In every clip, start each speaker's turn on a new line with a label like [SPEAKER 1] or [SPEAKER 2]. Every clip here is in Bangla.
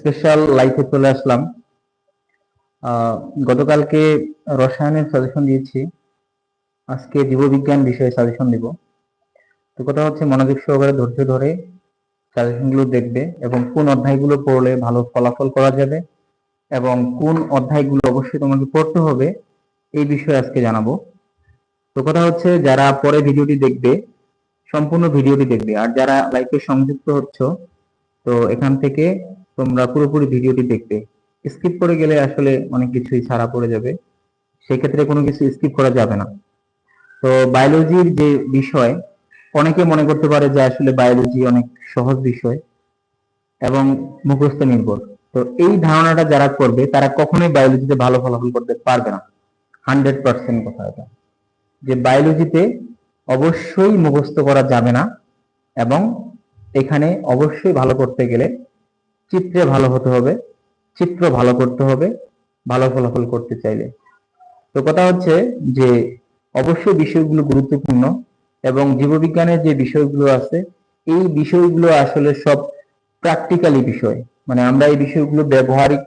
[SPEAKER 1] স্পেশাল লাইফে চলে আসলাম। গতকালকে রসায়নের সাজেশন দিয়েছি। আজকে জীববিজ্ঞান বিষয়ে সাজেশন দিব। তো কথা হচ্ছে মনোযোগ সহকারে ধৈর্য ধরে সাজেশনগুলো দেখবে এবং কোন অধ্যায়গুলো পড়লে ভালো ফলাফল করা যাবে এবং কোন অধ্যায়গুলো অবশ্যই তোমাকে পড়তে হবে এই বিষয়ে আজকে জানাব। তো কথা হচ্ছে যারা পরে ভিডিওটি দেখবে, সম্পূর্ণ ভিডিওটি দেখবে। আর যারা লাইফে সংযুক্ত হচ্ছ, তো এখান থেকে তোমরা পুরোপুরি ভিডিওটি দেখবে স্কিপ করে গেলে আসলে অনেক কিছুই ছাড়া পড়ে যাবে। সেক্ষেত্রে কোনো কিছু স্কিপ করা যাবে না। তো বায়োলজির যে বিষয়, অনেকে মনে করতে পারে যে আসলে বায়োলজি অনেক সহজ বিষয় এবং মুখস্থ নির্ভর। তো এই ধারণাটা যারা করবে, তারা কখনোই বায়োলজিতে ভালো ফলাফল করতে পারবে না। হান্ড্রেড পার্সেন্ট কথা এটা। যে বায়োলজিতে অবশ্যই মুখস্থ করা যাবে না এবং এখানে অবশ্যই ভালো করতে গেলে চিত্রে ভালো হতে হবে, চিত্র ভালো করতে হবে, ভালো ফলাফল করতে চাইলে। তো কথা হচ্ছে যে, অবশ্যই বিষয়গুলো গুরুত্বপূর্ণ এবং জীববিজ্ঞানের যে বিষয়গুলো আছে, এই বিষয়গুলো আসলে সব প্র্যাকটিক্যালি বিষয়। মানে আমরা এই বিষয়গুলো ব্যবহারিক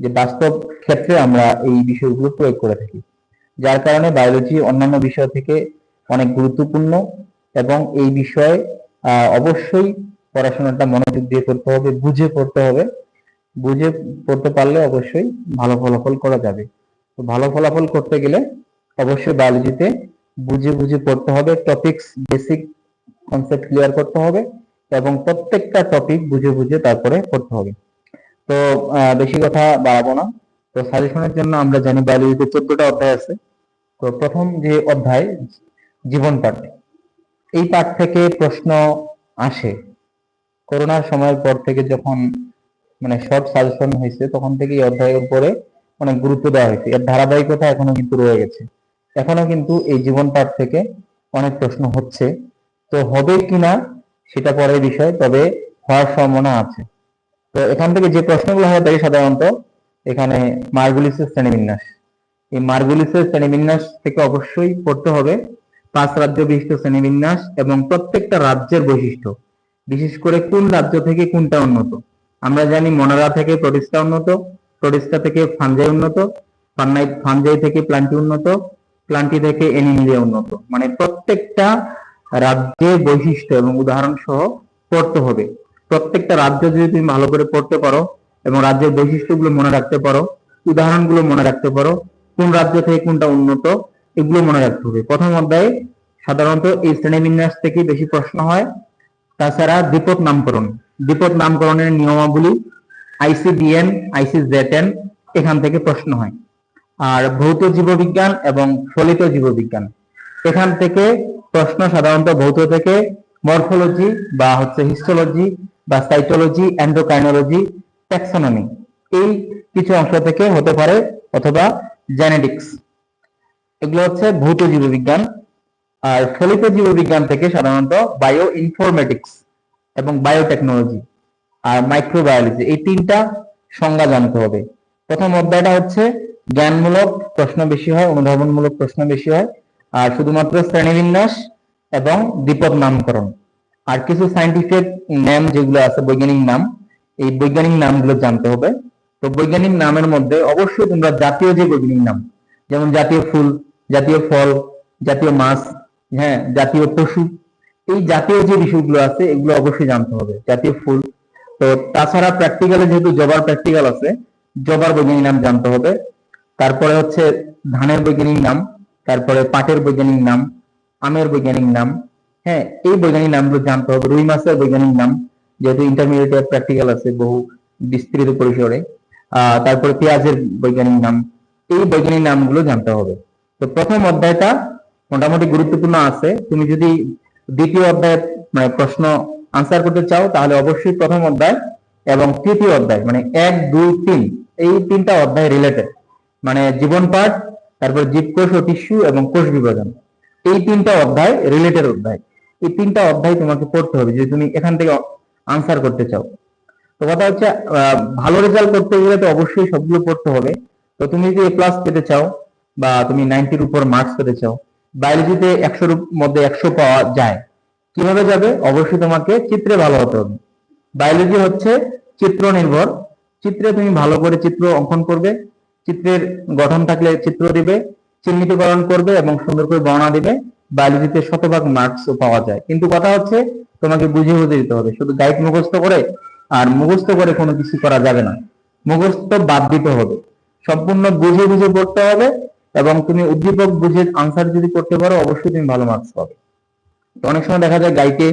[SPEAKER 1] যে বাস্তব ক্ষেত্রে আমরা এই বিষয়গুলো প্রয়োগ করে থাকি। যার কারণে বায়োলজি অন্যান্য বিষয় থেকে অনেক গুরুত্বপূর্ণ এবং এই বিষয়ে অবশ্যই পড়াশোনাটা মনোযোগ দিয়ে করতে হবে, বুঝে পড়তে হবে। বুঝে পড়তে পারলে অবশ্যই ভালো ফলাফল করা যাবে। তো ভালো ফলাফল করতে গেলে অবশ্যই বায়োলজিতে বুঝে বুঝে পড়তে হবে টপিকস বেসিক কনসেপ্ট ক্লিয়ার করতে হবে এবং প্রত্যেকটা টপিক বুঝে বুঝে তারপরে পড়তে হবে। তো বেশি কথা বাড়াবো না। তো সাজেশনের জন্য আমরা জানি বায়োলজিতে চোদ্দটা অধ্যায় আছে। তো প্রথম যে অধ্যায়, জীবন পাঠ। এই পাঠ থেকে প্রশ্ন আসে। করোনার সময়ের পর থেকে যখন মানে শর্ট সাজেশন হয়েছে, তখন থেকে এই অধ্যায়ের উপরে অনেক গুরুত্ব দেওয়া হয়েছে। এর ধারাবাহিকতা এখনও কিন্তু রয়ে গেছে। এখনও কিন্তু এই জীবন পাঠ থেকে অনেক প্রশ্ন হচ্ছে, তো হবে কিনা সেটা পরের বিষয়, তবে হওয়ার সম্ভাবনা আছে। তো এখান থেকে যে প্রশ্নগুলো হয়ে থাকে সাধারণত এখানে মার্গুলিসের শ্রেণীবিন্যাস। এই মার্গুলিসের শ্রেণীবিন্যাস থেকে অবশ্যই পড়তে হবে। পাঁচ রাজ্য বিশিষ্ট শ্রেণীবিন্যাস এবং প্রত্যেকটা রাজ্যের বৈশিষ্ট্য। বিশেষ করে কোন রাজ্য থেকে কোনটা উন্নত? আমরা জানি মনারা থেকে প্রতিষ্ঠা উন্নত, প্রতিষ্ঠা থেকে ফানজাই উন্নত, ফান্নাই, ফানজাই থেকে প্লান্টি উন্নত, প্লান্টি থেকে এনিমিলিয়া উন্নত। মানে প্রত্যেকটা রাজ্যের বৈশিষ্ট্য এবং উদাহরণ সহ পড়তে হবে। প্রত্যেকটা রাজ্য যদি তুমি ভালো করে পড়তে পারো এবং রাজ্যের বৈশিষ্ট্যগুলো মনে রাখতে পারো, উদাহরণগুলো মনে রাখতে পারো, কোন রাজ্য থেকে কোনটা উন্নত, এগুলো মনে রাখতে হবে। প্রথম অধ্যায়ে সাধারণত এই শ্রেণীবিন্যাস থেকে বেশি প্রশ্ন হয়। তাছাড়া দ্বিপদ নামকরণ। দ্বিপদ নামকরণের নিয়মাবলী আইসিডিএন আইসিজেটেন এখান থেকে প্রশ্ন হয়। আর ভৌত জীববিজ্ঞান এবং ফলিত জীববিজ্ঞান। এখান থেকে প্রশ্ন সাধারণত ভৌত থেকে মরফোলজি বা হচ্ছে হিস্টোলজি বা সাইটোলজি অ্যান্ডোকাইনোলজি ট্যাক্সোনমি এই কিছু অংশ থেকে হতে পারে অথবা জেনেটিক্স এগুলো হচ্ছে ভৌত জীববিজ্ঞান। আর ফলিত জীববিজ্ঞান থেকে সাধারণত বায়ো ইনফরমেটিক্স এবং বায়োটেকনোলজি আর মাইক্রোবায়োলজি এই তিনটা সংজ্ঞা জানতে হবে। প্রথম অধ্যায়টা হচ্ছে, জ্ঞানমূলক প্রশ্ন বেশি হয়, অনুধাবনমূলক প্রশ্ন বেশি হয়, আর শুধুমাত্র শ্রেণীবিন্যাস এবং দ্বিপদ নামকরণ। আর কিছু সাইন্টিফিক নাম যেগুলো আছে, বৈজ্ঞানিক নাম, এই বৈজ্ঞানিক নামগুলো জানতে হবে। তো বৈজ্ঞানিক নামের মধ্যে অবশ্যই তোমরা জাতীয় যে বৈজ্ঞানিক নাম, যেমন জাতীয় ফুল, জাতীয় ফল, জাতীয় মাছ হ্যাঁ জাতীয় পশু। এই জাতীয় যে বিষয়গুলো আছে, এগুলো অবশ্যই জানতে হবে। জাতীয় ফুল। তো তাছাড়া প্র্যাকটিক্যালে যেহেতু জবার প্র্যাকটিক্যাল আছে, জবার বৈজ্ঞানিক নাম জানতে হবে। তারপরে হচ্ছে ধানের বৈজ্ঞানিক নাম, তারপরে পাটের বৈজ্ঞানিক নাম, আমের বৈজ্ঞানিক নাম হ্যাঁ এই বৈজ্ঞানিক নামগুলো জানতে হবে। রুই মাছের বৈজ্ঞানিক নাম, যেহেতু ইন্টারমিডিয়েট প্র্যাকটিক্যাল আছে বহু বিস্তৃত পরিসরে। আহ, তারপরে পেঁয়াজের বৈজ্ঞানিক নাম, এই বৈজ্ঞানিক নামগুলো জানতে হবে। তো প্রথম অধ্যায়টা মোটামুটি গুরুত্বপূর্ণ আছে। তুমি যদি দ্বিতীয় অধ্যায়ের মানে প্রশ্ন আনসার করতে চাও, তাহলে অবশ্যই প্রথম অধ্যায় এবং তৃতীয় অধ্যায় মানে এক, দুই, তিন, এই তিনটা অধ্যায় রিলেটেড মানে জীবন পাঠ, তারপর জীবকোষ ও টিস্যু এবং কোষ বিভাজন। এই তিনটা অধ্যায় রিলেটেড অধ্যায়। এই তিনটা অধ্যায় তোমাকে পড়তে হবে যদি তুমি এখান থেকে আনসার করতে চাও। তো কথা হচ্ছে ভালো রেজাল্ট করতে গেলে তো অবশ্যই সবগুলো পড়তে হবে। তো তুমি যদি এ প্লাস পেতে চাও বা তুমি নাইনটির উপর মার্কস পেতে চাও বায়োলজিতে একশোর মধ্যে একশো পাওয়া যায়। কীভাবে যাবে? অবশ্যই তোমাকে চিত্রে ভালো হতে হবে। বায়োলজি হচ্ছে চিত্র নির্ভর। চিত্রে তুমি ভালো করে চিত্র অঙ্কন করবে। চিত্রের গঠন থাকলে চিত্র দিবে, চিহ্নিতকরণ করবে এবং সুন্দর করে বর্ণনা দিবে। বায়োলজিতে শতভাগ মার্কসও পাওয়া যায়। কিন্তু কথা হচ্ছে, তোমাকে বুঝে বুঝে দিতে হবে। শুধু গাইড মুখস্থ করে আর মুখস্থ করে কোনো কিছু করা যাবে না। মুখস্থ বাদ দিতে হবে। সম্পূর্ণ বুঝে বুঝে পড়তে হবে। এবং তুমি উদ্দীপক বুঝে আনসার যদি করতে পারো, অবশ্যই তুমি ভালো মার্কস পাবে। অনেক সময় দেখা যায় গাইতে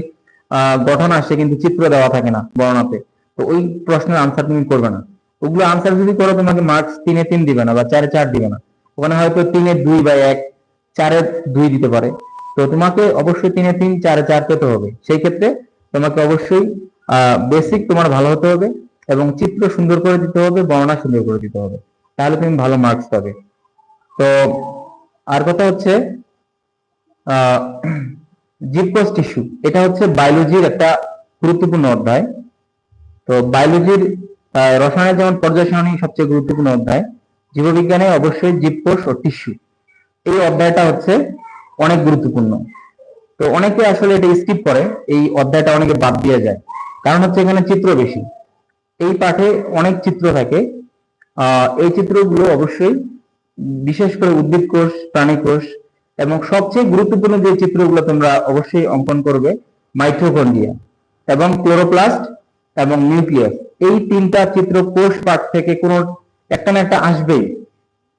[SPEAKER 1] গঠন আসে কিন্তু চিত্র দেওয়া থাকে না বর্ণনাতে। তো ওই প্রশ্নের আনসার তুমি করবে না। ওগুলো আনসার যদি করো, তোমাকে মার্কস তিনে তিন দিবে না বা চারে চার দিবে না। ওখানে হয়তো তিনে দুই বা এক, চারে দুই দিতে পারে। তো তোমাকে অবশ্যই তিনে তিন, চারে চার পেতে হবে। সেই ক্ষেত্রে তোমাকে অবশ্যই বেসিক তোমার ভালো হতে হবে এবং চিত্র সুন্দর করে দিতে হবে, বর্ণনা সুন্দর করে দিতে হবে। তাহলে তুমি ভালো মার্কস পাবে। তো আর কথা হচ্ছে জীবকোষ টিস্যু এটা হচ্ছে বায়োলজির একটা গুরুত্বপূর্ণ অধ্যায়। তো বায়োলজির রসায়নের যেমন পর্যায় সারণী সবচেয়ে গুরুত্বপূর্ণ অধ্যায়, জীববিজ্ঞানে অবশ্যই জীবকোষ ও টিস্যু এই অধ্যায়টা হচ্ছে অনেক গুরুত্বপূর্ণ। তো অনেকে আসলে এটা স্কিপ করে, এই অধ্যায়টা অনেকে বাদ দিয়ে যায়। কারণ হচ্ছে এখানে চিত্র বেশি। এই পাঠে অনেক চিত্র থাকে। এই চিত্রগুলো অবশ্যই বিশেষ করে উদ্ভিদ কোষ, প্রাণী কোষ এবং সবচেয়ে গুরুত্বপূর্ণ যে চিত্রগুলো তোমরা অবশ্যই অঙ্কন করবে মাইথ্রোকন্ডিয়া এবং ক্লোরোপ্লাস্ট এবং নিউক্লিয়াস। এই তিনটা চিত্র কোষ পাঠ থেকে কোনো একটা না একটা আসবেই।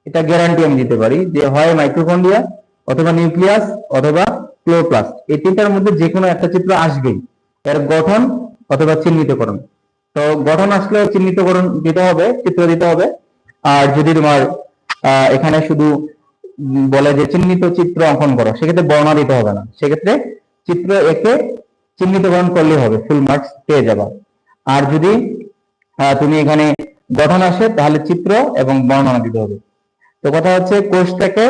[SPEAKER 1] এটা গ্যারান্টি আমি দিতে পারি যে হয় মাইক্রোকন্ডিয়া অথবা নিউক্লিয়াস অথবা ক্লোরোপ্লাস্ট। এই তিনটার মধ্যে যে কোনো একটা চিত্র আসবেই। এর গঠন অথবা চিহ্নিতকরণ। তো গঠন আসলে চিহ্নিতকরণ দিতে হবে, চিত্র দিতে হবে। আর যদি তোমার এখানে শুধু বলে যে চিহ্নিত চিত্র অঙ্কন করো, সেক্ষেত্রে বর্ণনা দিতে হবে না। সেক্ষেত্রে চিত্র একে চিহ্নিতকরণ করলে হবে ফুল মার্কস পেয়ে যাবা। আর যদি তুমি এখানে গঠন আসে, তাহলে চিত্র এবং বর্ণনা দিতে হবে। তো কথা হচ্ছে কোষ থেকে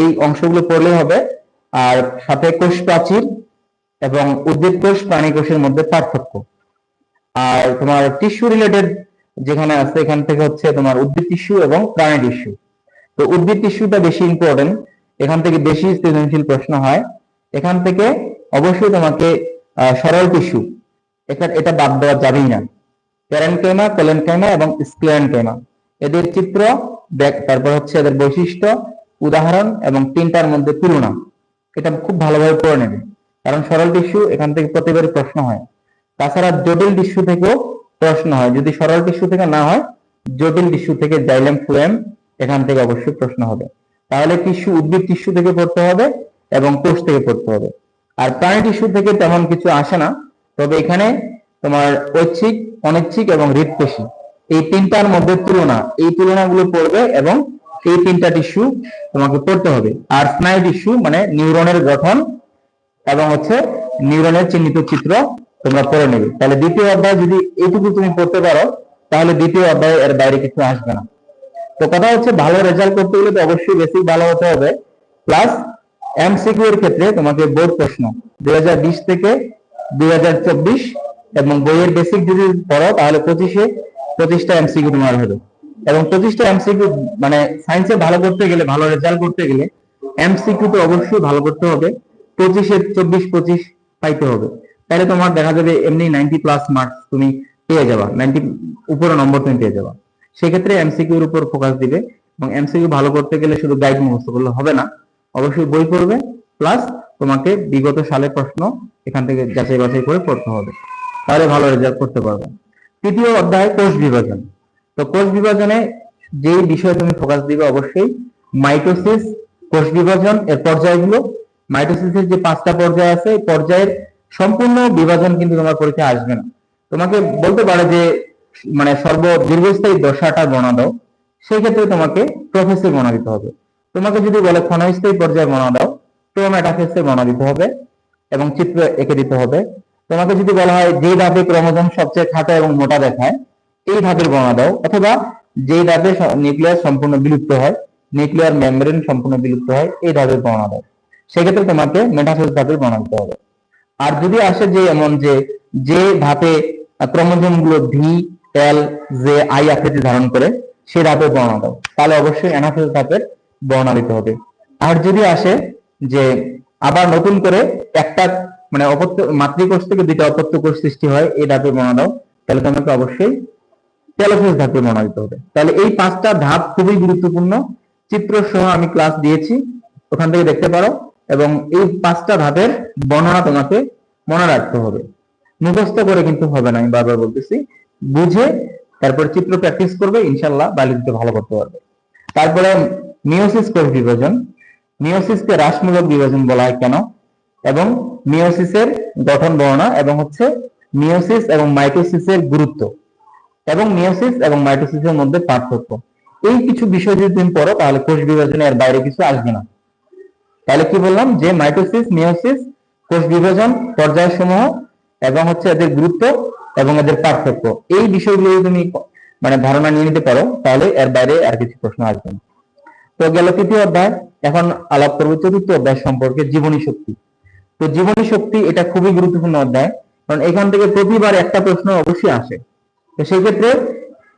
[SPEAKER 1] এই অংশগুলো পড়লে হবে, আর সাথে কোষ প্রাচীর এবং উদ্ভিদ কোষ, প্রাণী কোষের মধ্যে পার্থক্য। আর তোমার টিস্যু রিলেটেড যেখানে আছে, এখান থেকে হচ্ছে তোমার উদ্ভিদ টিস্যু এবং প্রাণী টিস্যু তো উদ্ভিদ টিস্যুটা বেশি ইম্পর্টেন্ট এখান থেকে বেশি সৃজনশীল প্রশ্ন হয়। এখান থেকে অবশ্যই তোমাকে সরল টিস্যু, এটা এটা বাদ দেওয়া যাবেই না। প্যারেনকেমা কোলেনকেমা এবং স্ক্লেনকেমা এদের চিত্র তারপর হচ্ছে এদের বৈশিষ্ট্য, উদাহরণ এবং তিনটার মধ্যে তুলনা। এটা খুব ভালোভাবে পড়ে নেবে। কারণ সরল টিস্যু এখান থেকে প্রতিবারই প্রশ্ন হয়। তাছাড়া জটিল টিস্যু থেকেও প্রশ্ন হয়। যদি সরল টিস্যু থেকে না হয়, জটিল টিস্যু থেকে জাইলেম ফ্লুয়েম এখান থেকে অবশ্যই প্রশ্ন হবে। তাহলে টিস্যু উদ্ভিদ টিস্যু থেকে পড়তে হবে এবং কোষ থেকে পড়তে হবে। আর প্রাণী টিস্যু থেকে তেমন কিছু আসে না, তবে এখানে তোমার ঐচ্ছিক, অনৈচ্ছিক এবং হৃদপেশি এই তিনটার মধ্যে তুলনা, এই তুলনাগুলো পড়বে এবং এই তিনটা টিস্যু তোমাকে পড়তে হবে। আর স্নায়ু টিস্যু মানে নিউরনের গঠন এবং হচ্ছে নিউরনের চিহ্নিত চিত্র তোমরা পড়ে নেবে। তাহলে দ্বিতীয় অধ্যায় যদি এইটুকু তুমি পড়তে পারো, তাহলে দ্বিতীয় অধ্যায়ে এর বাইরে কিছু আসবে না। তো কথা হচ্ছে, ভালো রেজাল্ট করতে গেলে তো অবশ্যই বেসিক ভালো হতে হবে। প্লাস এমসিকিউ এর ক্ষেত্রে তোমাকে বোর্ড প্রশ্ন দুই থেকে দুই এবং বইয়ের বেসিক যদি পড়ো তাহলে পঁচিশে পঁচিশটা এমসিকিউ তোমার হবে। এবং পঁচিশটা এমসিকিউ মানে সায়েন্সে ভালো করতে গেলে, ভালো রেজাল্ট করতে গেলে এমসিকিউ তো অবশ্যই ভালো করতে হবে। পঁচিশে চব্বিশ, পঁচিশ পাইতে হবে। তাহলে তোমার দেখা যাবে এমনি নাইনটি প্লাস মার্কস তুমি পেয়ে যাবা। নাইনটি উপরে নম্বর তুমি পেয়ে যাবা। সেক্ষেত্রে এমসিকিউর উপর ফোকাস দিবে এবং এমসিকিউ ভালো করতে গেলে শুধু গাইড মুখস্থ করলে হবে না। অবশ্যই বই পড়বে প্লাস তোমাকে বিগত সালের প্রশ্ন এখান থেকে যাচাই বাছাই করে পড়তে হবে। তাহলে ভালো রেজাল্ট করতে পারবে। তৃতীয় অধ্যায়, কোষ বিভাজন। তো কোষ বিভাজনে যেই বিষয়ে তুমি ফোকাস দিবে অবশ্যই মাইটোসিস কোষ বিভাজন, এর পর্যায়গুলো। মাইটোসিসের যে পাঁচটা পর্যায় আছে পর্যায়ের সম্পূর্ণ বিভাজন কিন্তু তোমার পরীক্ষায় আসবে না। তোমাকে বলতে পারে যে মানে সর্ব দীর্ঘস্থায়ী দশাটা গণা দাও, সেই ক্ষেত্রে তোমাকে প্রফেসে গণা দিতে হবে। তোমাকে যদি বলে ক্ষণস্থায়ী পর্যায়ে গণা দাও, তো মেটাফেসে গণা দিতে হবে এবং চিত্র এঁকে দিতে হবে। তোমাকে যদি বলা হয় যে ধাপে ক্রোমোজোম সবচেয়ে খাটো এবং মোটা দেখায়, এই ধাপের গণনা দাও, অথবা যে ধাপে নিউক্লিয়ার সম্পূর্ণ বিলুপ্ত হয় নিউক্লিয়ার মেমব্রেন সম্পূর্ণ বিলুপ্ত হয়, এই ধাপের গণনা দাও। সেক্ষেত্রে তোমাকে মেটাফেস ধাপের গণনা দিতে হবে। আর যদি আসে যে এমন যে যে ধাপে ক্রোমোজোমগুলো ভি এল জে আই আকৃতি ধারণ করে সে ধাপের বর্ণনা দাও। তাহলে অবশ্যই অ্যানাফেজ ধাপের বর্ণনা দিতে হবে। আর যদি আসে যে আবার নতুন করে একটা মানে অপত্য মাতৃকোষ থেকে দুইটা অপত্য কোষ সৃষ্টি হয়, এই ধাপে বর্ণনা দাও। তাহলে তোমাকে অবশ্যই টেলোফেজ ধাপে মনে দিতে হবে। তাহলে এই পাঁচটা ধাপ খুবই গুরুত্বপূর্ণ। চিত্র সহ আমি ক্লাস দিয়েছি, ওখান থেকে দেখতে পারো। এবং এই পাঁচটা ধাপের বর্ণনা তোমাকে মনে রাখতে হবে। মুখস্থ করে কিন্তু হবে না, আমি বারবার বলতেছি। বুঝে তারপর চিত্র প্র্যাকটিস করবে, ইনশাল্লাহ বায়োলজিতে ভালো করতে পারবে। তারপরে মিওসিস কোষ বিভাজন। মিওসিসকে হ্রাসমূলক বিভাজন বলা হয় কেন? এবং মিওসিসের গঠন বর্ণনা এবং হচ্ছে মিওসিস এবং মাইটোসিসের গুরুত্ব। এবং মিওসিস এবং মাইটোসিসের মধ্যে পার্থক্য। এই কিছু বিষয় যদি তুমি পড়ো, তাহলে কোষ বিভাজনে এর বাইরে কিছু আসবে না। তাহলে কি বললাম? যে মাইটোসিস মিওসিস কোষ বিভাজন পর্যায় সমূহ এবং হচ্ছে এদের গুরুত্ব এবং এদের পার্থক্য। এই বিষয়গুলো যদি তুমি মানে ধারণা নিয়ে নিতে পারো, তাহলে এর বাইরে আর কিছু প্রশ্ন আসবে না। তো গেল তৃতীয় অধ্যায়। এখন আলাপ করব চতুর্থ অধ্যায় সম্পর্কে জীবনী শক্তি। তো জীবনী শক্তি এটা খুবই গুরুত্বপূর্ণ অধ্যায়। কারণ এখান থেকে প্রতিবার একটা প্রশ্ন অবশ্যই আসে। তো সেই ক্ষেত্রে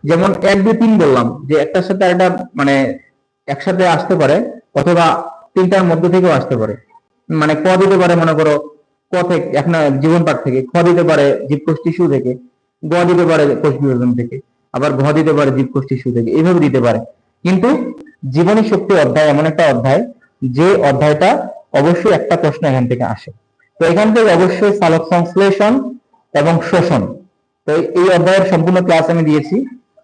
[SPEAKER 1] যেমন এক, দুই, তিন বললাম যে একটার সাথে একটা মানে একসাথে আসতে পারে অথবা তিনটার মধ্যে থেকেও আসতে পারে। মানে ক দিতে পারে মনে করো ক থেকে এখন জীবন পাঠ থেকে খ দিতে পারে জীবকোষ টিস্যু থেকে, গ দিতে পারে কোষ বিভাজন থেকে, আবার ঘ দিতে পারে জীবকোষ টিস্যু থেকে এইভাবে দিতে পারে। কিন্তু জীবনী শক্তি অধ্যায় এমন একটা অধ্যায়, যে অধ্যায়টা অবশ্যই একটা প্রশ্ন এখান থেকে আসে। তো এখান থেকে অবশ্যই সালক সংশ্লেষণ এবং শোষণ। তো এই অধ্যায়ের সম্পূর্ণ ক্লাস আমি দিয়েছি।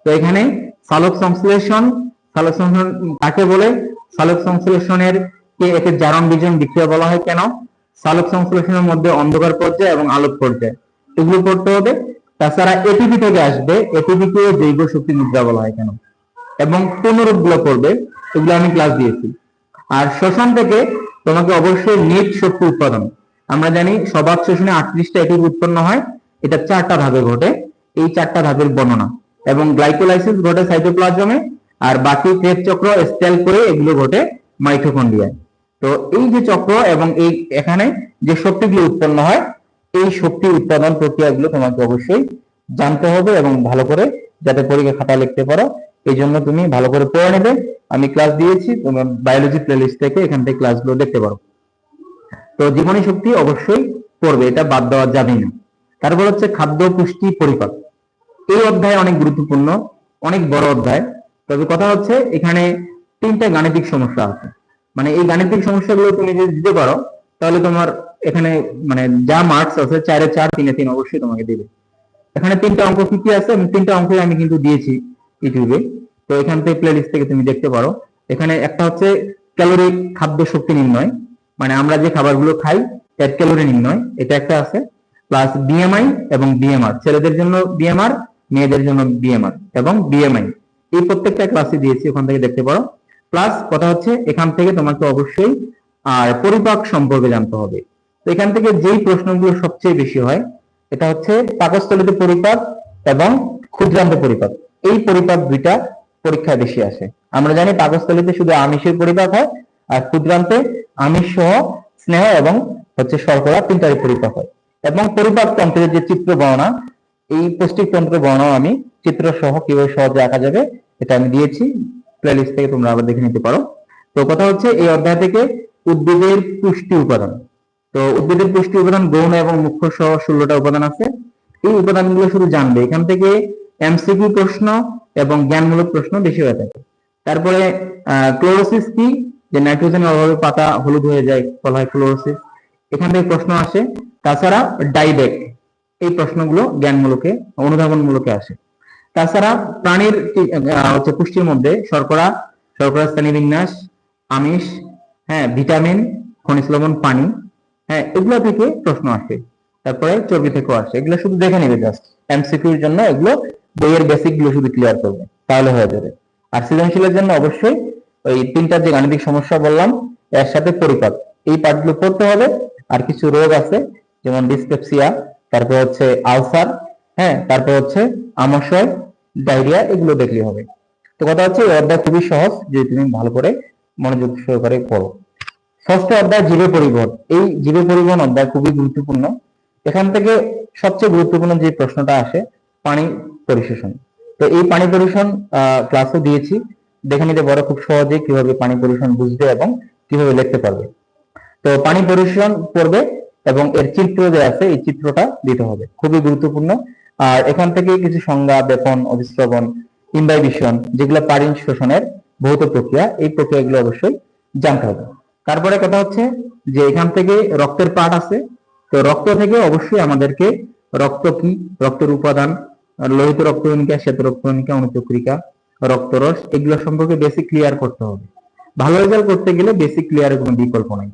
[SPEAKER 1] তো এখানে সালক সংশ্লেষণ, সালোক সংশ্লেষণ কাকে বলে? সালক সংশ্লেষণের কে একে জারণ বিজন বিক্রিয়া বলা হয় কেন? সালোক সংশ্লেষণের মধ্যে অন্ধকার পর্যায় এবং আলোক পর্যায়। এগুলো পড়তে হবে। তাছাড়া এটিপি থেকে আসবে। এটিপি কে জৈব শক্তি মুদ্রা বলা হয় কেন এবং পুনরূপগুলো পড়বে, এগুলো আমি ক্লাস দিয়েছি। আর শোষণ থেকে তোমাকে অবশ্যই নেট শক্তি উৎপাদন। আমরা জানি স্বভাব শোষণে আটত্রিশটা এটিপি উৎপন্ন হয়। এটা চারটা ধাপে ঘটে। এই চারটা ধাপের বর্ণনা। এবং গ্লাইকোলাইসিস ঘটে সাইটোপ্লাজমে আর বাকি ক্রেব চক্র স্টেল করে এগুলো ঘটে মাইটোকন্ড্রিয়ায় তো এই যে চক্র এবং এই এখানে যে শক্তিগুলো উৎপন্ন হয়, এই শক্তি উৎপাদন প্রক্রিয়াগুলো তোমাকে অবশ্যই জানতে হবে এবং ভালো করে যাতে পরীক্ষা খাতা লিখতে পারো। এই জন্য তুমি ভালো করে পড়ে নেবে। আমি ক্লাস দিয়েছি, তোমার বায়োলজি প্লেলিস্ট থেকে এখান থেকে ক্লাসগুলো দেখতে পারো। তো জীবনী শক্তি অবশ্যই পড়বে, এটা বাদ দেওয়া যাবে না। তারপর হচ্ছে খাদ্য পুষ্টি পরিপাক। এই অধ্যায় অনেক গুরুত্বপূর্ণ, অনেক বড় অধ্যায়। তবে কথা হচ্ছে এখানে তিনটা গাণিতিক সমস্যা আছে। মানে এই গাণিতিক সমস্যাগুলো তুমি যদি দিতে পারো, তাহলে তোমার এখানে মানে যা মার্কস আছে, চারে চার, তিনে তিন অবশ্যই তোমাকে দেবে। এখানে তিনটা অঙ্ক কি কি আছে? তিনটা অঙ্ক আমি কিন্তু দিয়েছি ইউটিউবে। তো এখান থেকে প্লেলিস্ট থেকে তুমি দেখতে পারো। এখানে একটা হচ্ছে ক্যালোরি খাদ্য শক্তি নির্ণয়। মানে আমরা যে খাবারগুলো খাই, এর ক্যালোরি নির্ণয়। এটা একটা আছে। প্লাস বিএমআই এবং বিএমআর ছেলেদের জন্য বিএমআর মেয়েদের জন্য বিএমআর এবং বিএমআই এই প্রত্যেকটা ক্লাসে দিয়েছি, ওখান থেকে দেখতে পারো। প্লাস কথা হচ্ছে, এখান থেকে তোমাকে অবশ্যই আর পরিপাক সম্পর্কে জানতে হবে। তো এখান থেকে যেই প্রশ্নগুলো সবচেয়ে বেশি হয়, এটা হচ্ছে পাকস্থলিত পরিপাক এবং ক্ষুদ্রান্ত পরিপাক। এই পরিপাক দুইটা পরীক্ষায় বেশি আসে। আমরা জানি পাকস্থলিতে শুধু আমিষের পরিপাক হয়, আর ক্ষুদ্রান্তে আমিষ সহ স্নেহ এবং হচ্ছে শর্করা তিনটারই পরিপাক হয়। এবং পরিপাক তন্ত্রের যে চিত্র বর্ণনা, এই পৌষ্টিক তন্ত্র বর্ণনা আমি চিত্র সহ কীভাবে সহজে আঁকা যাবে, এটা আমি দিয়েছি। প্লেলিস্ট থেকে তোমরা আবার দেখে নিতে পারো। তো কথা হচ্ছে, এই অধ্যায় থেকে উদ্ভিদের পুষ্টি উপাদান। তো উদ্ভিদের পুষ্টি উপাদান গৌণ এবং মুখ্য সহ ষোলোটা উপাদান আছে। এই উপাদানগুলো শুধু জানবে। এখান থেকে এমসিকিউ প্রশ্ন এবং জ্ঞানমূলক প্রশ্ন বেশি হয়ে থাকে। তারপরে ক্লোরোসিস কি? যে নাইট্রোজেনের অভাবে পাতা হলুদ হয়ে যায় বলা হয় ক্লোরোসিস এখান থেকে প্রশ্ন আসে। তাছাড়া ডাইবেক এই প্রশ্নগুলো জ্ঞানমূলকে, অনুধাবনমূলকে আসে। তাছাড়া প্রাণীর হচ্ছে পুষ্টির মধ্যে শর্করা শর্করা শ্রেণীবিন্যাস আমিষ হ্যাঁ ভিটামিন, খনিজ লবণ, পানি হ্যাঁ এগুলো থেকে প্রশ্ন আসে। তারপরে চর্বি থেকেও আসে। এগুলো শুধু দেখে নেবে জাস্ট এমসিকিউর জন্য এগুলো বইয়ের বেসিকগুলো শুধু ক্লিয়ার করবে। তাহলে হয়ে যাবে। আর সৃজনশীলের জন্য অবশ্যই ওই তিনটা যে গাণিতিক সমস্যা বললাম, এর সাথে পরিপাক। এই পার্টগুলো পড়তে হবে। আর কিছু রোগ আছে, যেমন ডিসপেপসিয়া তারপর হচ্ছে আলসার হ্যাঁ তারপর হচ্ছে আমাশয় ডায়রিয়া এগুলো দেখলে হবে। তো কথা হচ্ছে এই অধ্যায় খুবই সহজ যদি তুমি ভালো করে মনোযোগ সহকারে পড়ো। ষষ্ঠ অধ্যায় জীবে পরিবহন। এই জীবে পরিবহন অধ্যায় খুবই গুরুত্বপূর্ণ। এখান থেকে সবচেয়ে গুরুত্বপূর্ণ যে প্রশ্নটা আসে, পানি পরিশোষণ। তো এই পানি পরিশোষণ ক্লাসও দিয়েছি। দেখে নিতে বড় খুব সহজে কীভাবে পানি পরিশোষণ বুঝবে এবং কীভাবে লিখতে পারবে। তো পানি পরিশোষণ করবে এবং এর চিত্র যে আছে, এই চিত্রটা দিতে হবে। খুবই গুরুত্বপূর্ণ। আর এখান থেকে কিছু সংজ্ঞা বেপন অভিশ্রবণ ইম্বাইবিশন যেগুলো পারিন শোষণের ভৌত প্রক্রিয়া, এই প্রক্রিয়াগুলো অবশ্যই জানতে হবে। তারপরে কথা হচ্ছে যে এখান থেকে রক্তের পার্ট আছে। তো রক্ত থেকে অবশ্যই আমাদেরকে রক্ত কি? রক্তের উপাদান, লোহিত রক্তকণিকা শ্বেত রক্তকণিকা অনুচক্রিকা রক্তরস এগুলো সম্পর্কে বেসিক ক্লিয়ার করতে হবে। ভালো রেজাল্ট করতে গেলে বেসিক ক্লিয়ারের কোনো বিকল্প নাই।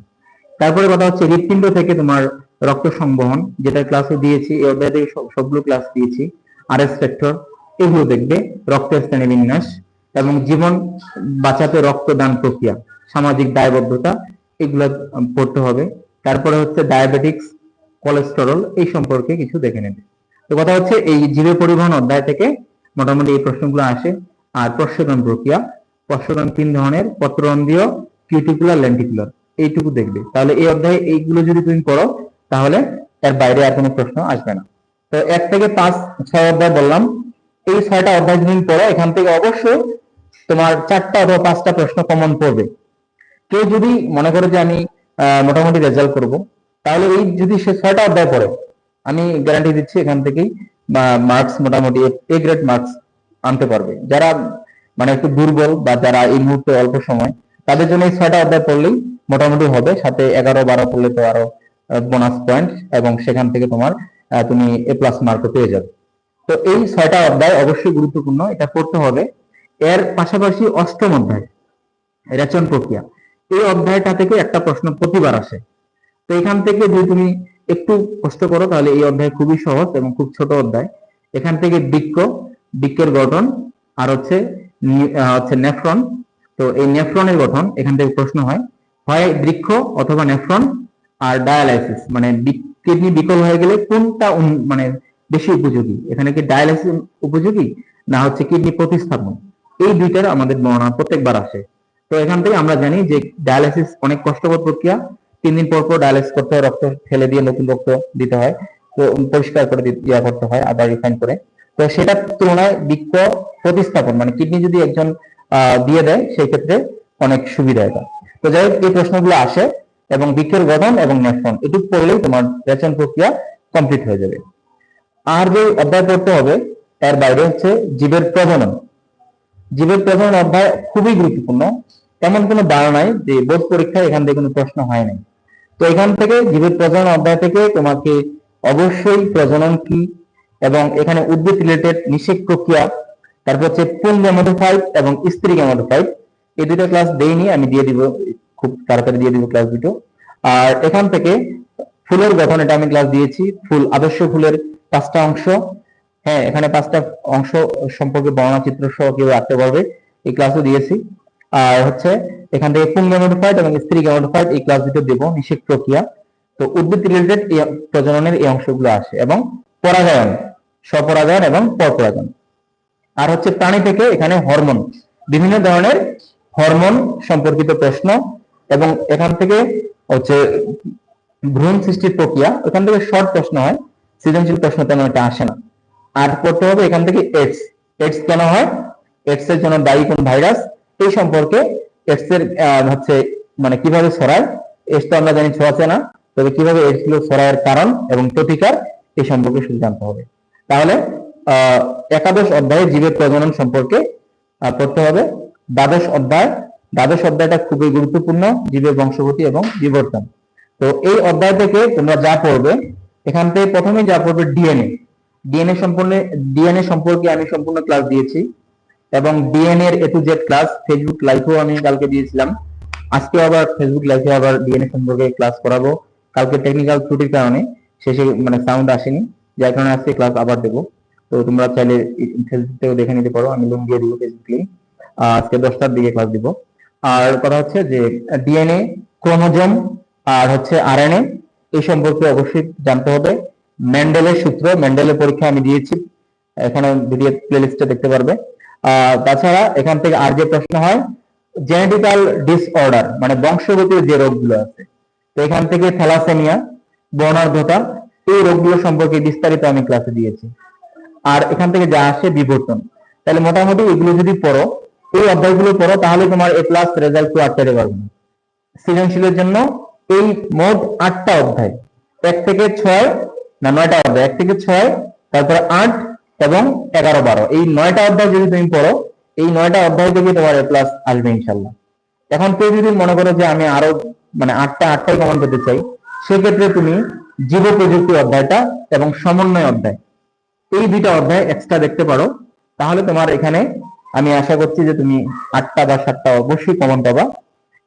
[SPEAKER 1] তারপরে কথা হচ্ছে হৃৎপিণ্ড থেকে তোমার রক্ত সংবহন, যেটা ক্লাসে দিয়েছি এই অধ্যায় সবগুলো ক্লাস দিয়েছি আর এস ফ্যাক্টর এগুলো দেখবে রক্তের শ্রেণি বিন্যাস এবং জীবন বাঁচাতে রক্তদান প্রক্রিয়া, সামাজিক দায়বদ্ধতা, এগুলো পড়তে হবে। তারপরে হচ্ছে ডায়াবেটিক্স কোলেস্টেরল এই সম্পর্কে কিছু দেখে নেবে। তো কথা হচ্ছে এই জীবে পরিবহন অধ্যায় থেকে মোটামুটি এই প্রশ্নগুলো আসে। আর প্রস্বেদন প্রক্রিয়া প্রস্বেদন তিন ধরনের, পত্ররন্ধ্রীয় কিউটিকুলার লেন্টিকুলার এইটুকু দেখবে। তাহলে এই অধ্যায়ে এইগুলো যদি তুমি পড়ো তাহলে এর বাইরে আর কোনো প্রশ্ন আসবে না। তো এক থেকে পাঁচ, ছয় অধ্যায় বললাম। এই ছয়টা অধ্যায় তুমি পড়ো এখান থেকে অবশ্যই তোমার চারটা অথবা পাঁচটা প্রশ্ন কমন পড়বে। কেউ যদি মনে করে যে আমি মোটামুটি রেজাল্ট করব, তাহলে এই যদি সে ছয়টা অধ্যায় পড়ে, আমি গ্যারান্টি দিচ্ছি এখান থেকেই মার্কস মোটামুটি এ গ্রেড মার্কস আনতে পারবে। যারা মানে একটু দুর্বল বা যারা এই মুহূর্তে অল্প সময়, তাদের জন্য এই ছয়টা অধ্যায় পড়লেই মোটামুটি হবে। সাথে এগারো, বারো পড়লে তো আরও বোনাস পয়েন্ট এবং সেখান থেকে তোমার তুমি এ প্লাস মার্কও পেয়ে যাবে। তো এই ছয়টা অধ্যায় অবশ্যই গুরুত্বপূর্ণ, এটা পড়তে হবে। এর পাশাপাশি অষ্টম অধ্যায়, রেচন প্রক্রিয়া। এই অধ্যায়টা থেকে একটা প্রশ্ন প্রতিবার আসে। তো এখান থেকে যদি তুমি একটু কষ্ট করো, তাহলে এই অধ্যায় খুবই সহজ এবং খুব ছোট অধ্যায়। এখান থেকে বৃক্ষ বৃক্ষের গঠন, আর হচ্ছে হচ্ছে নেফ্রন। তো এই নেফ্রনের গঠন, এখান থেকে প্রশ্ন হয় হয় বৃক্ষ অথবা নেফ্রন? আর ডায়ালাইসিস মানে কিডনি বিকল হয়ে গেলে কোনটা মানে বেশি উপযোগী? এখানে কি ডায়ালাইসিস উপযোগী না হচ্ছে কিডনি প্রতিস্থাপন? এই দুইটার আমাদের বর্ণনা প্রত্যেকবার আসে। তো এখান থেকে আমরা জানি যে ডায়ালাইসিস অনেক কষ্টকর প্রক্রিয়া। তিন দিন পর পর ডায়ালাইসিস করতে হয়, রক্ত ফেলে দিয়ে নতুন রক্ত দিতে হয়, তো পরিষ্কার করে ইয়া করতে হয়, আবার রিফাইন করে। তো সেটার তুলনায় বৃক্ষ প্রতিস্থাপন মানে কিডনি যদি একজন দিয়ে দেয়, সেই ক্ষেত্রে অনেক সুবিধা এটা। তো যাই হোক, এই প্রশ্নগুলো আসে। এবং বৃক্ষের গঠন এবং নেফ্রন এটুকু পড়লেই তোমার রেচন প্রক্রিয়া কমপ্লিট হয়ে যাবে। আর যে অধ্যায় পড়তে হবে, এর বাইরে হচ্ছে জীবের প্রজনন। জীবের প্রজনন অধ্যায় খুবই গুরুত্বপূর্ণ। তেমন কোনো ধারণা নাই যে বোর্ড পরীক্ষায় এখান থেকে কোনো প্রশ্ন হয় নাই। তো এখান থেকে জীবের প্রজনন অধ্যায় থেকে তোমাকে অবশ্যই প্রজনন কি এবং এখানে উদ্ভিদ রিলেটেড নিষেক প্রক্রিয়া, তারপর হচ্ছে পুন গ্যামোটোফাইট এবং স্ত্রী গ্যামোটোফাইট এই দুটো ক্লাস দেইনি, আমি দিয়ে দিব খুব তাড়াতাড়ি দিয়ে দিব ক্লাস দুটো। আর এখান থেকে ফুলের গঠন, এটা আমি ক্লাস দিয়েছি, ফুল, আদর্শ ফুলের পাঁচটা অংশ। হ্যাঁ এখানে পাঁচটা অংশ সম্পর্কে বর্ণনা চিত্র সহ কেউ আঁকতে পারবে, এই ক্লাসও দিয়েছি। আর হচ্ছে এখান থেকে পুং গ্যামোটোফাইট এবং স্ত্রী গ্যামোটোফাইট এই ক্লাস দুটো দেবো, নিষেক প্রক্রিয়া। তো উদ্ভিদ রিলেটেড এই প্রজননের এই অংশগুলো আসে এবং পরাগায়ন, স্বপরাগায়ন এবং পরপরাগায়ন। আর হচ্ছে প্রাণী থেকে এখানে হরমোন বিভিন্ন ধরনের হরমোন সম্পর্কিত প্রশ্ন। এবং এখান থেকে হচ্ছে ভ্রূণ সৃষ্টির প্রক্রিয়া, এখান থেকে শর্ট প্রশ্ন হয়, সৃজনশীল প্রশ্ন তেমন একটা আসে না। আর করতে হবে এখান থেকে এডস এডস কেন হয়? এডস এর জন্য দায়ী কোন ভাইরাস এই সম্পর্কে এডস এর হচ্ছে মানে কীভাবে ছড়ায়? এডস তো আমরা জানি ছড়াচ্ছে না, তবে কীভাবে এডসগুলো ছড়ায়ের কারণ এবং প্রতিকার, এই সম্পর্কে শুধু জানতে হবে। তাহলে একাদশ অধ্যায়ে জীবের প্রজনন সম্পর্কে পড়তে হবে। দ্বাদশ অধ্যায় দ্বাদশ অধ্যায়টা খুবই গুরুত্বপূর্ণ, জীবের বংশগতি এবং বিবর্তন। তো এই অধ্যায় থেকে তোমরা যা পড়বে, এখান থেকে প্রথমে যা পড়বে ডিএনএ। ডিএনএ সম্পূর্ণ, ডিএনএ সম্পর্কে আমি সম্পূর্ণ ক্লাস দিয়েছি এবং ডিএনএ এর A to Z class Facebook লাইভেও আমি কালকে দিয়েছিলাম। আজকে আবার ফেসবুক লাইভে আবার ডিএনএ সম্পর্কে ক্লাস করাবো। কালকে টেকনিক্যাল ত্রুটির কারণে শেষে মানে সাউন্ড আসেনি, যার কারণে আজকে ক্লাস আবার দেবো। তো তোমরা চাইলে ফেসবুক থেকেও দেখে নিতে পারো, আমি লিঙ্ক দিয়ে দিব ফেসবুক লিঙ্ক আজকে দশটার দিকে ক্লাস দিব। আর কথা হচ্ছে যে ডিএনএ ক্রোমোজোম আর হচ্ছে আরএনএ এই সম্পর্কে অবশ্যই জানতে হবে। মেন্ডেলের সূত্র মেন্ডেলের পরীক্ষা আমি দিয়েছি, এখানে ভিডিও প্লেলিস্টে দেখতে পারবে। তাছাড়া এখান থেকে আর যে প্রশ্ন হয় জেনেটিক্যাল ডিসঅর্ডার মানে বংশগতির যে রোগগুলো আছে, তো এখান থেকে থ্যালাসেমিয়া বর্ণার্ধতা এই রোগগুলো সম্পর্কে বিস্তারিত আমি ক্লাসে দিয়েছি। আর এখান থেকে যা আসে বিবর্তন। তাহলে মোটামুটি এগুলো যদি পড়ো এই অধ্যায়গুলো পড়ো, তাহলে তোমার এ প্লাস রেজাল্ট কেউ আটকাতে পারবে না। সৃজনশীলের জন্য এই মোট আটটা অধ্যায়, এক থেকে ছয় না নয়টা অধ্যায়, এক থেকে ছয়, তারপরে আট এবং এগারো বারো। এই নয়টা অধ্যায় যদি তুমি পড়ো, এই নয়টা অধ্যায় থেকে তোমার এ প্লাস আসবে ইনশাল্লাহ এখন কেউ যদি মনে করো যে আমি আরও মানে আটটা, আটটাই কমন পেতে চাই, সেক্ষেত্রে তুমি জীব প্রযুক্তি অধ্যায়টা এবং সমন্বয় অধ্যায়, এই দুইটা অধ্যায় এক্সট্রা দেখতে পারো। তাহলে তোমার এখানে আমি আশা করছি যে তুমি আটটা বা সাতটা অবশ্যই কমন পাবা।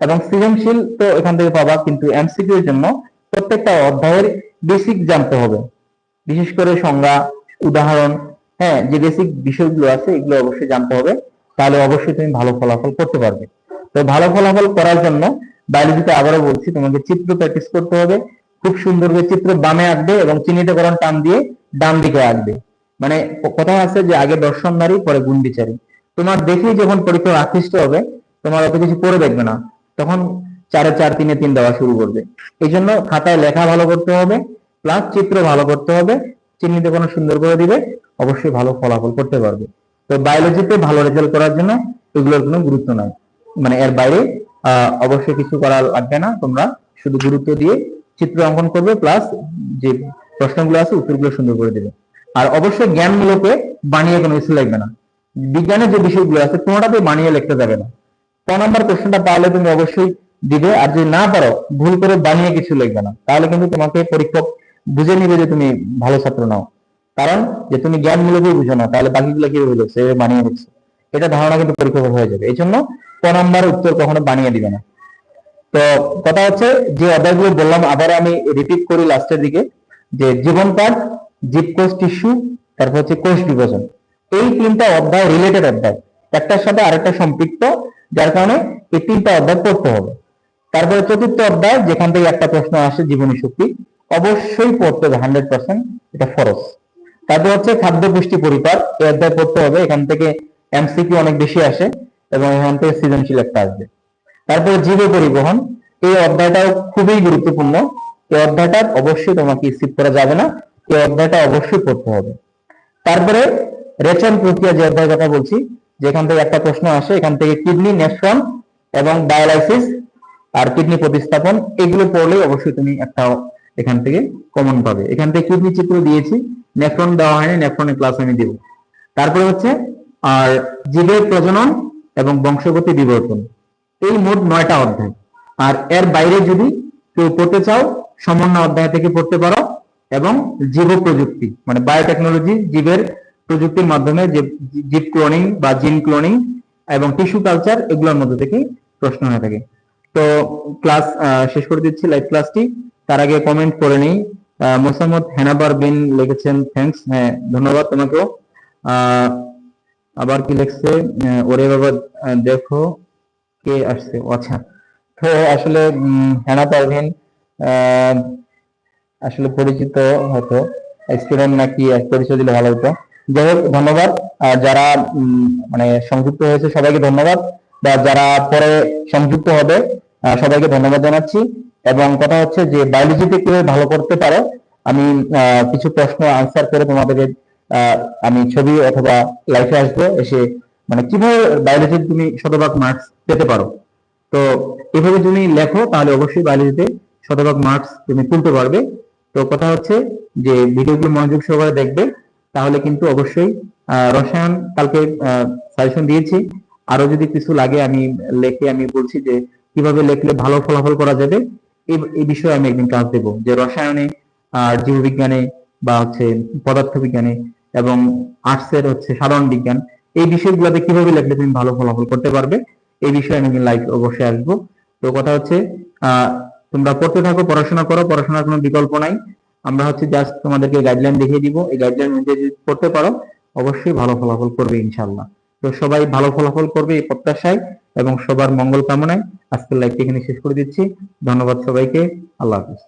[SPEAKER 1] এবং সৃজনশীল তো এখান থেকে পাবা, কিন্তু এমসিকিউ এর জন্য প্রত্যেকটা অধ্যায়ের বেসিক জানতে হবে। বিশেষ করে সংজ্ঞা, উদাহরণ হ্যাঁ যে বেসিক বিষয়গুলো আছে, এগুলো অবশ্যই জানতে হবে। তাহলে অবশ্যই তুমি ভালো ফলাফল করতে পারবে। তো ভালো ফলাফল করার জন্য বায়োলজিতে আবারও বলছি, তোমাকে চিত্র প্র্যাকটিস করতে হবে। খুব সুন্দর করে চিত্র বামে আঁকবে এবং চিহ্নিতকরণ টান দিয়ে ডান দিকে আঁকবে। মানে কথা আছে যে আগে দর্শনদারি পরে গুণ বিচারি। তোমার দেখেই যখন পরীক্ষা আকৃষ্ট হবে, তোমার অত কিছু পড়ে দেখবে না। তখন চারে চার, তিনে তিন দেওয়া শুরু করবে। এই জন্য খাতায় লেখা ভালো করতে হবে প্লাস চিত্র ভালো করতে হবে চিহ্নিতকরণ সুন্দর করে দিবে, অবশ্যই ভালো ফলাফল করতে পারবে। তো বায়োলজিতে ভালো রেজাল্ট করার জন্য এগুলোর কোনো গুরুত্ব নাই। মানে এর বাইরে অবশ্যই কিছু করা লাগবে না। তোমরা শুধু গুরুত্ব দিয়ে চিত্র অঙ্কন করবে প্লাস যে প্রশ্নগুলো আছে, উত্তরগুলো সুন্দর করে দেবে। আর অবশ্যই জ্ঞানমূলকে বানিয়ে কোনো কিছু লাগবে না। বিজ্ঞানের যে বিষয়গুলো আছে কোনোটাতে বানিয়ে লিখতে যাবে না। ক নাম্বার কোশ্চেনটা পারলে তুমি অবশ্যই দিবে, আর যদি না পারো, ভুল করে বানিয়ে কিছু লিখবে না। তাহলে কিন্তু তোমাকে পরীক্ষক বুঝে নিবে যে তুমি ভালো ছাত্র নাও। কারণ যে তুমি জ্ঞানমূলকই বুঝো না, তাহলে বাকিগুলো কীভাবে লিখছে এভাবে বানিয়ে লিখছে এটা ধারণা কিন্তু পরীক্ষকের হয়ে যাবে। এই জন্য ক নাম্বার উত্তর কখনো বানিয়ে দিবে না। তো কথা হচ্ছে, যে অধ্যায়গুলো বললাম আবার আমি রিপিট করি লাস্টের দিকে, যে জীবন পাঠ জীবকোষ টিস্যু তারপর হচ্ছে কোষ বিভাজন। এই তিনটা অধ্যায় রিলেটেড অধ্যায়। একটার সাথে আরেকটা সম্পৃক্ত, যার কারণে এই তিনটা অধ্যায় পড়তে হবে। তারপরে চতুর্থ অধ্যায়, যেখান থেকে একটা প্রশ্ন আসে, জীবনী শক্তি। অবশ্যই পড়তে হবে হান্ড্রেড পার্সেন্ট এটা ফরজ। তারপর হচ্ছে খাদ্য পুষ্টি পরিপাক। এই অধ্যায় পড়তে হবে, এখান থেকে এমসিকিউ অনেক বেশি আসে, এবং এখান থেকে সৃজনশীল একটা আসবে। তারপরে জীব পরিবহন। এই অধ্যায়টাও খুবই গুরুত্বপূর্ণ। এই অধ্যায়টা অবশ্যই তোমাকে স্কিপ করা যাবে না। এই অধ্যায়টা অবশ্যই পড়তে হবে। তারপরে রেচন প্রক্রিয়া যে অধ্যায়ের কথা বলছি, যেখান থেকে একটা প্রশ্ন আসে, এখান থেকে কিডনি নেফ্রন এবং ডায়ালাইসিস আর কিডনি প্রতিস্থাপন, এগুলো পড়লেই অবশ্যই তুমি একটা এখান থেকে কমন পাবে। এখান থেকে কিডনি চিত্র দিয়েছি, নেফ্রন দেওয়া হয়নি, নেফ্রনের ক্লাস আমি দেব। তারপরে হচ্ছে, আর জীবের প্রজনন এবং বংশগতি বিবর্তন। এই মোট নয়টা অধ্যায়। আর এর বাইরে যদি কেউ পড়তে চাও, সমন্বয় অধ্যায় থেকে পড়তে পারো, এবং জীব প্রযুক্তি মানে বায়োটেকনোলজি জীবের প্রযুক্তির মাধ্যমে যে জিপ ক্লোনিং বা জিন ক্লোনিং এবং টিস্যু কালচার এগুলোর মধ্যে থেকে প্রশ্ন হয়ে থাকে। তো ক্লাস শেষ করে দিচ্ছি লাইভ ক্লাসটি তার আগে কমেন্ট করে নেই। মোসাম্মদ হেনাবার বিন লিখেছেন থ্যাঙ্কস হ্যাঁ ধন্যবাদ তোমাকেও। আবার কি লিখছে? ওরে বাবা দেখো কে আসছে। আচ্ছা। তো আসলে হেনা পারভিন আসলে পরিচিত হতো স্টুডেন্ট নাকি পরিচয় দিলে ভালো হতো। যাই হোক, ধন্যবাদ। যারা মানে সংযুক্ত হয়েছে, সবাইকে ধন্যবাদ। বা যারা পরে সংযুক্ত হবে সবাইকে ধন্যবাদ জানাচ্ছি। এবং কথা হচ্ছে যে বায়োলজিতে কীভাবে ভালো করতে পারো, আমি কিছু প্রশ্ন আনসার করে তোমাদেরকে আমি ছবি অথবা লাইফে আসব। এসে মানে কীভাবে বায়োলজি তুমি শতভাগ মার্কস পেতে পারো? তো এভাবে তুমি লেখো, তাহলে অবশ্যই বায়োলজিতে শতভাগ মার্কস তুমি তুলতে পারবে। তো কথা হচ্ছে যে ভিডিওগুলো মনোযোগ সহকারে দেখবে। তাহলে কিন্তু অবশ্যই রসায়ন কালকে সাজেশন দিয়েছি। আরও যদি কিছু লাগে আমি লেখে আমি বলছি যে কীভাবে লিখলে ভালো ফলাফল করা যাবে এই বিষয়ে আমি একদিন ক্লাস দেবো। যে রসায়নে আর জীববিজ্ঞানে বা হচ্ছে পদার্থ বিজ্ঞানে এবং আর্টস এর হচ্ছে সাধারণ বিজ্ঞান, এই বিষয়গুলোতে কীভাবে লিখলে তুমি ভালো ফলাফল করতে পারবে, এই বিষয়ে আমি লাইভ অবশ্যই আসব। তো কথা হচ্ছে, আহ, তোমরা পড়তে থাকো, পড়াশোনা করো, পড়াশোনার কোনো বিকল্প নাই। আমরা হচ্ছে জাস্ট তোমাদেরকে গাইডলাইন দেখিয়ে দিব। এই গাইডলাইন অনুযায়ী যদি করতে পারো, অবশ্যই ভালো ফলাফল করবে ইনশাল্লাহ তো সবাই ভালো ফলাফল করবে এই প্রত্যাশায় এবং সবার মঙ্গল কামনায় আজকের লাইভটি এখানে শেষ করে দিচ্ছি। ধন্যবাদ সবাইকে। আল্লাহ হাফিজ।